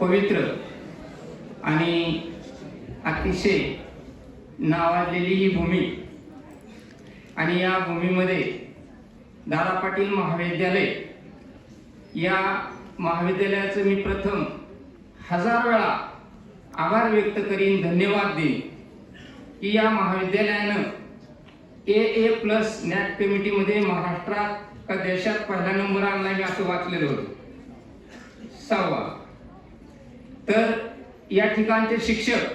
पवित्र आणि अतिशय नावाजलेली ही भूमी. आणि या भूमीमध्ये दादा पाटील महाविद्यालय. या महाविद्यालयाचं मी प्रथम हजार वेळा आभार व्यक्त करीन धन्यवाद देईन. की या महाविद्यालयानं ए ए प्लस नॅट कमिटीमध्ये महाराष्ट्रात का देशात पहिला नंबर आणला मी असं वाचलेलं होतं. सहावा. या ठिकाणचे शिक्षक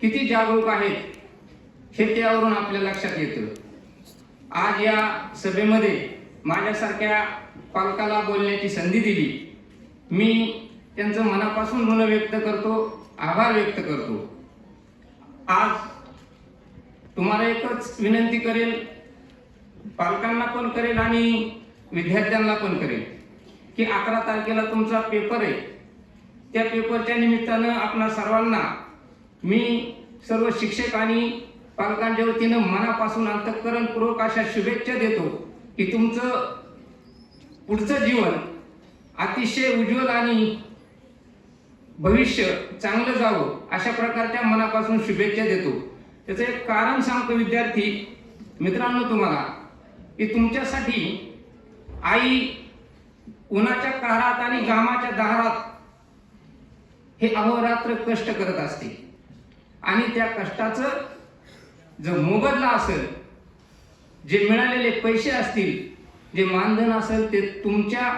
किती जागरूक आहेत हे त्यावरून आपल्या लक्षात येतं. आज या सभेमध्ये माझ्यासारख्या पालकाला बोलण्याची संधी दिली. मी त्यांचं मनापासून ऋण व्यक्त करतो आभार व्यक्त करतो. आज तुम्हाला एकच विनंती करेल पालकांना पण करेल आणि विद्यार्थ्यांना पण करेल की अकरा तारखेला तुमचा पेपर आहे. त्या पेपरच्या निमित्तानं आपणा सर्वांना मी सर्व शिक्षक आणि पालकांच्या वतीनं मनापासून अंतःकरणपूर्वक अशा शुभेच्छा देतो की तुमचं पुढचं जीवन अतिशय उज्ज्वल आणि भविष्य चांगलं जावं अशा प्रकारच्या मनापासून शुभेच्छा देतो. त्याचं एक कारण सांगतो विद्यार्थी मित्रांनो तुम्हाला की तुमच्यासाठी आई उन्हाच्या काळात आणि घामाच्या दारात हे अहोरात्र कष्ट करत असते. आणि त्या कष्टाचं जो मोबदला असेल जे मिळालेले पैसे असतील जे मानधन असेल ते तुमच्या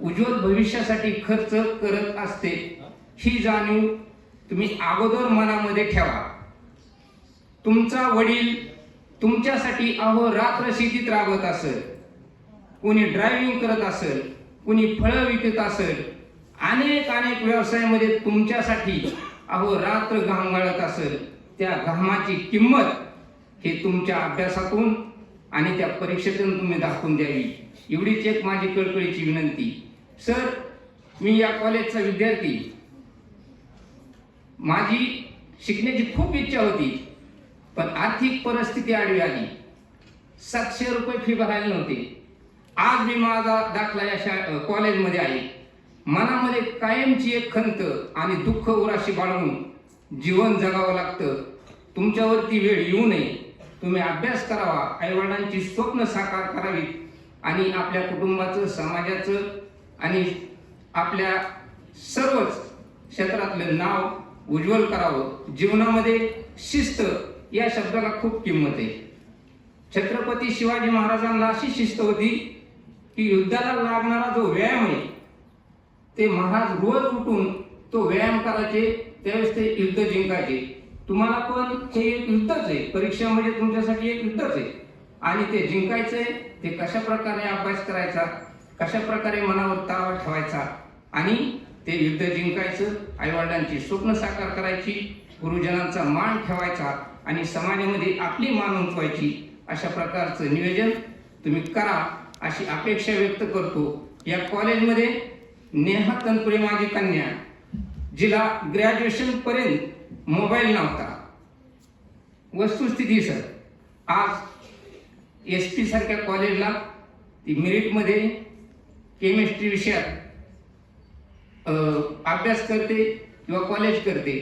उज्ज्वल भविष्यासाठी खर्च करत असते. ही जाणीव तुम्ही अगोदर मनामध्ये ठेवा. तुमचा वडील तुमच्यासाठी अहोरात्र शेतीत राबत असेल. कोणी ड्रायव्हिंग करत असेल कोणी फळं विकत असेल अनेक अनेक व्यवसायामध्ये तुमच्यासाठी अहो रात्र घाम गाळत असेल त्या घामाची किंमत हे तुमच्या अभ्यासातून आणि त्या परीक्षेतून तुम्ही दाखवून द्यावी. एवढीच एक माझी कळकळीची विनंती. सर मी या कॉलेजचा विद्यार्थी. माझी शिकण्याची खूप इच्छा होती पण आर्थिक परिस्थिती आडवी आली. सातशे रुपये फी भरायला नव्हते. आज मी माझा दाखला या शा कॉलेजमध्ये आहे. मनामध्ये कायमची एक खंत आणि दुःख उराशी बाळगून जीवन जगावं लागतं. तुमच्यावरती वेळ येऊ नये. तुम्ही अभ्यास करावा आईवडिलांची स्वप्न साकार करावीत आणि आपल्या कुटुंबाचं समाजाचं आणि आपल्या सर्वच क्षेत्रातलं नाव उज्ज्वल करावं. जीवनामध्ये शिस्त या शब्दाला खूप किंमत आहे. छत्रपती शिवाजी महाराजांना अशी शिस्त होती की युद्धाला लागणारा जो व्यायाम आहे ते महाराज रोज उठून तो व्यायाम करायचे त्यावेळेस ते युद्ध जिंकायचे. तुम्हाला पण हे एक युद्धच आहे. परीक्षा म्हणजे तुमच्यासाठी एक युद्धच आहे. आणि ते जिंकायचंय ते कशा प्रकारे अभ्यास करायचा कशा प्रकारे मनावर ताबा ठेवायचा आणि ते युद्ध जिंकायचं आईवडिलांची स्वप्न साकार करायची गुरुजनांचा मान ठेवायचा आणि समाजामध्ये आपली मान उंचवायची अशा प्रकारचं नियोजन तुम्ही करा अशी अपेक्षा व्यक्त करतो. या कॉलेजमध्ये नेहा तनपुरे माझी कन्या जिला ग्रॅज्युएशन पर्यंत मोबाईल नव्हता. वस्तुस्थिती सर आज एस पी सारख्या कॉलेजला ती मेरिटमध्ये केमिस्ट्री विषयात अभ्यास करते किंवा कॉलेज करते.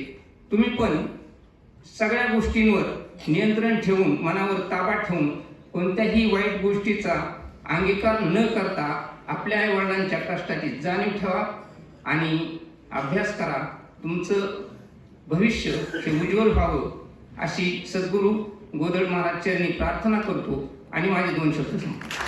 तुम्ही पण सगळ्या गोष्टींवर नियंत्रण ठेवून मनावर ताबा ठेवून कोणत्याही वाईट गोष्टीचा अंगीकार न करता आपल्या आई वडिलांच्या कष्टाची जाणीव ठेवा आणि अभ्यास करा. तुमचं भविष्य हे उज्ज्वल व्हावं अशी सद्गुरू गोदळ महाराज चरणी प्रार्थना करतो. आणि माझे दोन शब्द सांगतो.